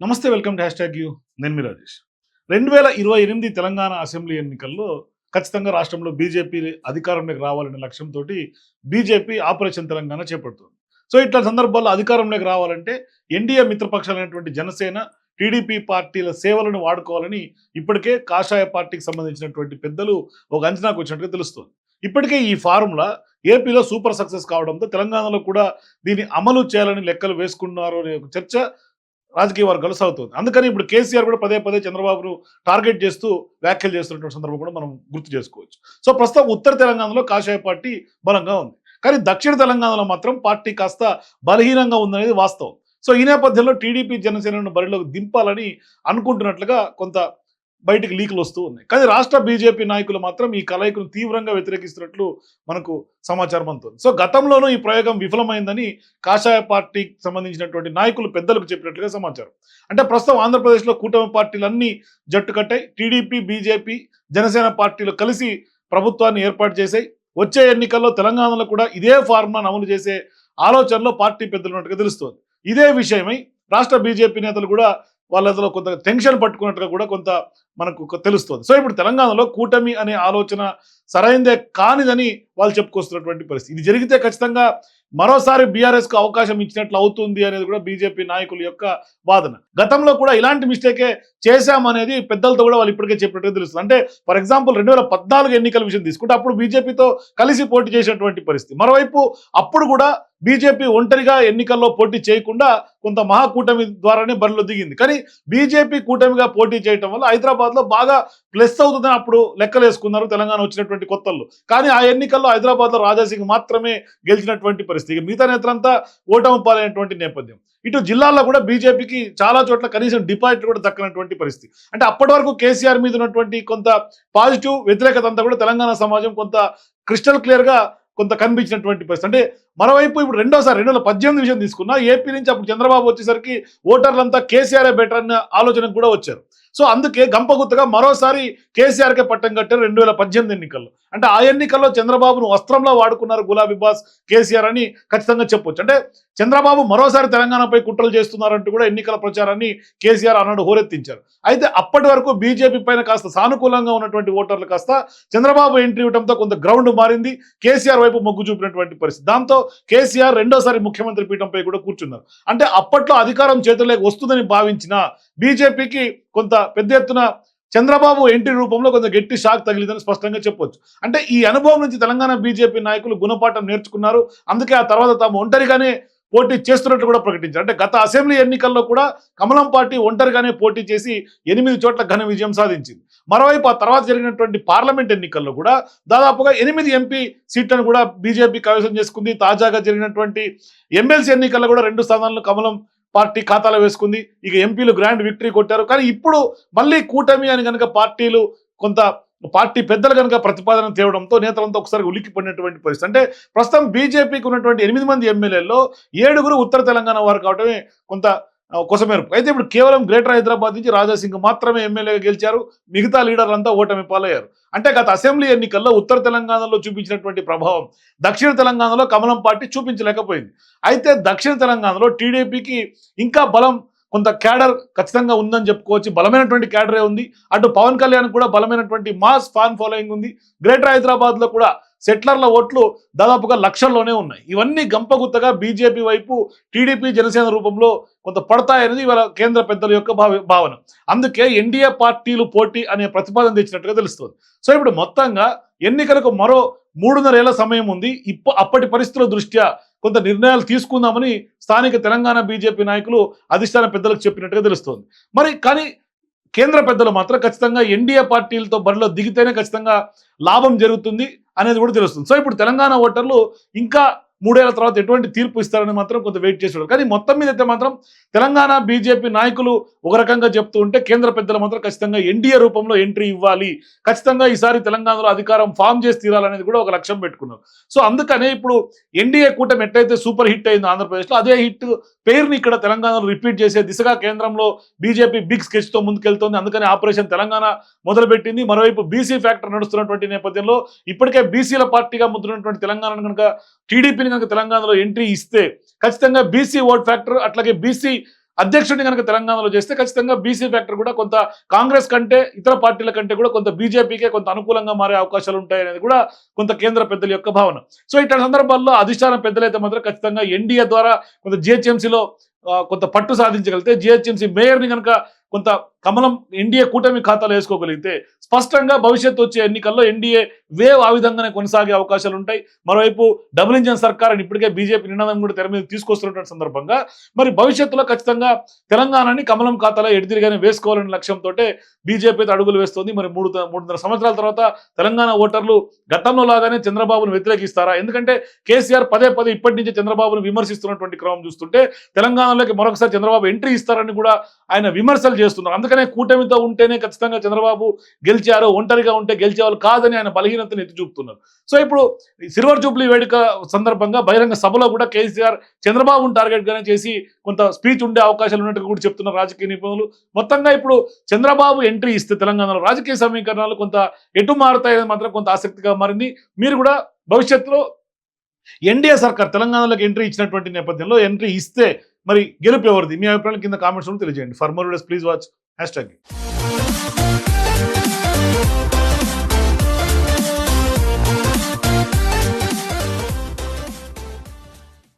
నమస్తే welcome to hashtag U. నేను మీ రాజేష్. రెండు వేల ఇరవై ఎనిమిది తెలంగాణ అసెంబ్లీ ఎన్నికల్లో ఖచ్చితంగా రాష్ట్రంలో బీజేపీ అధికారంలోకి రావాలనే లక్ష్యంతో బీజేపీ ఆపరేషన్ తెలంగాణ చేపడుతుంది. సో ఇట్లా సందర్భాల్లో అధికారంలోకి రావాలంటే ఎన్డీఏ మిత్రపక్షాలైనటువంటి జనసేన టీడీపీ పార్టీల సేవలను వాడుకోవాలని ఇప్పటికే కాషాయ పార్టీకి సంబంధించినటువంటి పెద్దలు ఒక అంచనాకు వచ్చినట్టుగా తెలుస్తుంది. ఇప్పటికే ఈ ఫార్ములా ఏపీలో సూపర్ సక్సెస్ కావడంతో తెలంగాణలో కూడా దీన్ని అమలు చేయాలని లెక్కలు వేసుకున్నారు అనే ఒక చర్చ రాజకీయ వర్గాలు సాగుతుంది. అందుకని ఇప్పుడు కేసీఆర్ కూడా పదే పదే చంద్రబాబును టార్గెట్ చేస్తూ వ్యాఖ్యలు చేస్తున్నటువంటి సందర్భం కూడా మనం గుర్తు చేసుకోవచ్చు. సో ప్రస్తుతం ఉత్తర తెలంగాణలో కాషాయ పార్టీ బలంగా ఉంది. కానీ దక్షిణ తెలంగాణలో మాత్రం పార్టీ కాస్త బలహీనంగా ఉందనేది వాస్తవం. సో ఈ నేపథ్యంలో టీడీపీ జనసేనను బరిలోకి దింపాలని అనుకుంటున్నట్లుగా కొంత బయటికి లీకులు వస్తూ ఉన్నాయి. కానీ రాష్ట్ర బీజేపీ నాయకులు మాత్రం ఈ కలయికను తీవ్రంగా వ్యతిరేకిస్తున్నట్లు మనకు సమాచారం అందుతుంది. సో గతంలోనూ ఈ ప్రయోగం విఫలమైందని కాషాయ పార్టీకి సంబంధించినటువంటి నాయకులు పెద్దలకు చెప్పినట్లుగా సమాచారం. అంటే ప్రస్తుతం ఆంధ్రప్రదేశ్లో కూటమి పార్టీలన్నీ జట్టు కట్టాయి. టీడీపీ బీజేపీ జనసేన పార్టీలు కలిసి ప్రభుత్వాన్ని ఏర్పాటు చేశాయి. వచ్చే ఎన్నికల్లో తెలంగాణలో కూడా ఇదే ఫార్ములాను అమలు చేసే ఆలోచనలో పార్టీ పెద్దలు ఉన్నట్టుగా తెలుస్తోంది. ఇదే విషయమై రాష్ట్ర బీజేపీ నేతలు కూడా వాళ్ళతో కొంత టెన్షన్ పట్టుకున్నట్టుగా కూడా కొంత మనకు తెలుస్తుంది. సో ఇప్పుడు తెలంగాణలో కూటమి అనే ఆలోచన సరైందే కానిదని వాళ్ళు చెప్పుకొస్తున్నటువంటి పరిస్థితి. ఇది జరిగితే ఖచ్చితంగా మరోసారి బీఆర్ఎస్కు అవకాశం ఇచ్చినట్లు అవుతుంది అనేది కూడా బీజేపీ నాయకుల యొక్క వాదన. గతంలో కూడా ఇలాంటి మిస్టేకే చేశామనేది పెద్దలతో కూడా వాళ్ళు ఇప్పటికే చెప్పినట్టుగా తెలుస్తుంది. అంటే ఫర్ ఎగ్జాంపుల్ రెండు వేల పద్నాలుగు ఎన్నికల విషయం తీసుకుంటే అప్పుడు బీజేపీతో కలిసి పోటీ చేసినటువంటి పరిస్థితి. మరోవైపు అప్పుడు కూడా బీజేపీ ఒంటరిగా ఎన్నికల్లో పోటీ చేయకుండా కొంత మహాకూటమి ద్వారానే బరిలో దిగింది. కానీ బీజేపీ కూటమిగా పోటీ చేయటం వల్ల హైదరాబాద్లో బాగా ప్లస్ అవుతుందని అప్పుడు లెక్కలు వేసుకున్నారు తెలంగాణ వచ్చినటువంటి కొత్తల్లో కానీ ఆ ఎన్నికల్లో హైదరాబాద్లో రాజాసింగ్ మాత్రమే గెలిచినటువంటి పరిస్థితి. మిగతా నేతలంతా ఓటమి పాలైనటువంటి నేపథ్యం. ఇటు జిల్లాల్లో కూడా బీజేపీకి చాలా చోట్ల కనీసం డిపాజిట్ కూడా దక్కనటువంటి పరిస్థితి. అంటే అప్పటి వరకు కేసీఆర్ మీద ఉన్నటువంటి కొంత పాజిటివ్ వ్యతిరేకత అంతా కూడా తెలంగాణ సమాజం కొంత క్రిస్టల్ క్లియర్గా కొంత కనిపించినటువంటి పరిస్థితి. అంటే మరోవైపు ఇప్పుడు రెండోసారి రెండు వేల పద్దెనిమిది విషయం తీసుకున్నా ఏపీ నుంచి అప్పుడు చంద్రబాబు వచ్చేసరికి ఓటర్లంతా కేసీఆర్ బెటర్ అన్న ఆలోచనకు కూడా వచ్చారు. సో అందుకే గంపగుత్తగా మరోసారి కేసీఆర్కే పట్టం కట్టారు రెండు వేల పద్దెనిమిది ఎన్నికల్లో. అంటే ఆ ఎన్నికల్లో చంద్రబాబును వస్త్రంలో వాడుకున్నారు గులాబీ బాస్ కేసీఆర్ అని ఖచ్చితంగా చెప్పొచ్చు. అంటే చంద్రబాబు మరోసారి తెలంగాణపై కుట్రలు చేస్తున్నారంటూ కూడా ఎన్నికల ప్రచారాన్ని కేసీఆర్ అన్నాడు హోరెత్తించారు. అయితే అప్పటి వరకు బీజేపీ పైన కాస్త సానుకూలంగా ఉన్నటువంటి ఓటర్లు కాస్త చంద్రబాబు ఎంట్రీ ఇవ్వడంతో కొంత గ్రౌండ్ మారింది కేసీఆర్ వైపు మొగ్గు చూపినటువంటి పరిస్థితి. దాంతో కేసీఆర్ రెండోసారి ముఖ్యమంత్రి పీఠంపై కూడా కూర్చున్నారు. అంటే అప్పట్లో అధికారం చేతుల్లోకి వస్తుందని భావించిన బీజేపీకి కొంత పెద్ద ఎత్తున చంద్రబాబు ఎంట్రీ రూపంలో కొంత గట్టి షాక్ తగిలిందని స్పష్టంగా చెప్పొచ్చు. అంటే ఈ అనుభవం నుంచి తెలంగాణ బీజేపీ నాయకులు గుణపాఠం నేర్చుకున్నారు. అందుకే ఆ తర్వాత తాము ఒంటరిగానే పోటీ చేస్తున్నట్లు కూడా ప్రకటించారు. అంటే గత అసెంబ్లీ ఎన్నికల్లో కూడా కమలం పార్టీ ఒంటరిగానే పోటీ చేసి ఎనిమిది చోట్ల ఘన విజయం సాధించింది. మరోవైపు ఆ తర్వాత జరిగినటువంటి పార్లమెంట్ ఎన్నికల్లో కూడా దాదాపుగా ఎనిమిది ఎంపీ సీట్లను కూడా బీజేపీ కైవసం చేసుకుంది. తాజాగా జరిగినటువంటి ఎమ్మెల్సీ ఎన్నికల్లో కూడా రెండు స్థానాలను కమలం పార్టీ ఖాతాలో వేసుకుంది. ఇక ఎంపీలు గ్రాండ్ విక్టరీ కొట్టారు. కానీ ఇప్పుడు మళ్ళీ కూటమి అని కనుక పార్టీలు కొంత పార్టీ పెద్దలు కనుక ప్రతిపాదన తేవడంతో నేతలంతా ఒకసారి ఉలిక్కిపడినటువంటి పరిస్థితి. అంటే ప్రస్తుతం బీజేపీకి ఉన్నటువంటి ఎనిమిది మంది ఎమ్మెల్యేల్లో ఏడుగురు ఉత్తర తెలంగాణ వారు కావడమే కొంత కొసమెరుపు అయితే ఇప్పుడు కేవలం గ్రేటర్ హైదరాబాద్ నుంచి రాజాసింగ్ మాత్రమే ఎమ్మెల్యేగా గెలిచారు. మిగతా లీడర్లంతా ఓటమి పాలయ్యారు. అంటే గత అసెంబ్లీ ఎన్నికల్లో ఉత్తర తెలంగాణలో చూపించినటువంటి ప్రభావం దక్షిణ తెలంగాణలో కమలం పార్టీ చూపించలేకపోయింది. అయితే దక్షిణ తెలంగాణలో టీడీపీకి ఇంకా బలం కొంత క్యాడర్ ఖచ్చితంగా ఉందని చెప్పుకోవచ్చు. బలమైనటువంటి క్యాడరే ఉంది. అటు పవన్ కళ్యాణ్ కూడా బలమైనటువంటి మాస్ ఫ్యాన్ ఫాలోయింగ్ ఉంది. గ్రేటర్ హైదరాబాద్లో కూడా సెట్లర్ల ఓట్లు దాదాపుగా లక్షల్లోనే ఉన్నాయి. ఇవన్నీ గంపగుత్తగా బీజేపీ వైపు టీడీపీ జనసేన రూపంలో కొంత పడతాయనేది ఇవాళ కేంద్ర పెద్దల యొక్క భావ భావన. అందుకే ఎన్డీఏ పార్టీలు పోటీ అనే ప్రతిపాదన తెచ్చినట్టుగా తెలుస్తుంది. సో ఇప్పుడు మొత్తంగా ఎన్నికలకు మరో మూడున్నరేళ్ళ సమయం ఉంది. ఇప్ప అప్పటి పరిస్థితుల దృష్ట్యా కొంత నిర్ణయాలు తీసుకుందామని స్థానిక తెలంగాణ బీజేపీ నాయకులు అధిష్టాన పెద్దలకు చెప్పినట్టుగా తెలుస్తోంది. మరి కానీ కేంద్ర పెద్దలు మాత్రం ఖచ్చితంగా ఎన్డీఏ పార్టీలతో బరిలో దిగితేనే ఖచ్చితంగా లాభం జరుగుతుంది. అనేది కూడా తెలుస్తుంది. సో ఇప్పుడు తెలంగాణ ఓటర్లు ఇంకా మూడేళ్ళ తర్వాత ఎటువంటి తీర్పు ఇస్తారని మాత్రం కొంత వెయిట్ చేసి కానీ మొత్తం మీద అయితే మాత్రం తెలంగాణ బీజేపీ నాయకులు ఒక రకంగా చెప్తూ ఉంటే కేంద్ర పెద్దలు మాత్రం ఖచ్చితంగా ఎన్డీఏ రూపంలో ఎంట్రీ ఇవ్వాలి. ఖచ్చితంగా ఈసారి తెలంగాణలో అధికారం ఫామ్ చేసి తీరాలనేది కూడా ఒక లక్ష్యం పెట్టుకున్నారు. సో అందుకనే ఇప్పుడు ఎన్డీఏ కూటమి ఎట్టయితే సూపర్ హిట్ అయింది ఆంధ్రప్రదేశ్లో అదే హిట్ పేరుని ఇక్కడ తెలంగాణలో రిపీట్ చేసే దిశగా కేంద్రంలో బీజేపీ బిగ్ స్కెచ్తో ముందుకెళ్తోంది. అందుకని ఆపరేషన్ తెలంగాణ మొదలుపెట్టింది. మరోవైపు బీసీ ఫ్యాక్టర్ నడుస్తున్నటువంటి నేపథ్యంలో ఇప్పటికే బీసీల పార్టీగా ముద్రున్నటువంటి తెలంగాణను కనుక ఎంపీని కనుక తెలంగాణలో ఎంట్రీ ఇస్తే ఖచ్చితంగా బీసీ ఓట్ ఫ్యాక్టర్ అట్లాగే బీసీ అధ్యక్షుడిని కనుక తెలంగాణలో చేస్తే ఖచ్చితంగా బీసీ ఫ్యాక్టర్ కూడా కొంత కాంగ్రెస్ కంటే ఇతర పార్టీల కంటే కూడా కొంత బీజేపీకే కొంత అనుకూలంగా మారే అవకాశాలు ఉంటాయనేది కూడా కొంత కేంద్ర పెద్దల యొక్క భావన. సో ఇట్లాంటి సందర్భాల్లో అధిష్టానం పెద్దలైతే మాత్రం ఖచ్చితంగా ఎన్డీఏ ద్వారా కొంత జిహెచ్ఎంసీలో కొంత పట్టు సాధించగలిగితే జిహెచ్ఎంసీ మేయర్ని కనుక కొంత కమలం ఎన్డీఏ కూటమి ఖాతాలో వేసుకోగలిగితే స్పష్టంగా భవిష్యత్తు వచ్చే ఎన్నికల్లో ఎన్డీఏ వేవ్ ఆ విధంగానే కొనసాగే అవకాశాలు ఉంటాయి. మరోవైపు డబుల్ ఇంజన్ సర్కార్ అని ఇప్పటికే బీజేపీ నినాదం కూడా తెర మీద తీసుకొస్తున్నటువంటి సందర్భంగా మరి భవిష్యత్తులో ఖచ్చితంగా తెలంగాణని కమలం ఖాతాలో ఎడిదిరిగానే వేసుకోవాలనే లక్ష్యంతో బీజేపీ అయితే అడుగులు వేస్తోంది. మరి మూడు మూడున్నర సంవత్సరాల తర్వాత తెలంగాణ ఓటర్లు గతంలో లాగానే చంద్రబాబును వ్యతిరేకిస్తారా? ఎందుకంటే కేసీఆర్ పదే పదే ఇప్పటి నుంచి చంద్రబాబును విమర్శిస్తున్నటువంటి క్రమం చూస్తుంటే తెలంగాణలోకి మరొకసారి చంద్రబాబు ఎంట్రీ ఇస్తారని కూడా ఆయన విమర్శలు చేస్తున్నారు. అందుకనే కూటమితో ఉంటేనే ఖచ్చితంగా చంద్రబాబు గెలిచారు ఒంటరిగా ఉంటే గెలిచేవాళ్ళు కాదని ఆయన బలహీనతను ఎత్తి చూపుతున్నారు. సో ఇప్పుడు సిల్వర్ జూబ్లీ వేడుక సందర్భంగా బహిరంగ సభలో కూడా కేసీఆర్ చంద్రబాబును టార్గెట్ గానే చేసి కొంత స్పీచ్ ఉండే అవకాశాలు ఉన్నట్టుగా కూడా చెప్తున్నారు రాజకీయ నిపుణులు. మొత్తంగా ఇప్పుడు చంద్రబాబు ఎంట్రీ ఇస్తే తెలంగాణలో రాజకీయ సమీకరణాలు కొంత ఎటు మారుతాయని మాత్రం కొంత ఆసక్తిగా మారింది. మీరు కూడా భవిష్యత్తులో ఎన్డీఏ సర్కార్ తెలంగాణలోకి ఎంట్రీ ఇచ్చినటువంటి నేపథ్యంలో ఎంట్రీ ఇస్తే మరి గెలుపు ఎవరిది? మీ అభిప్రాయం కింద కామెంట్స్ తెలియజేయండి. For more please watch hashtag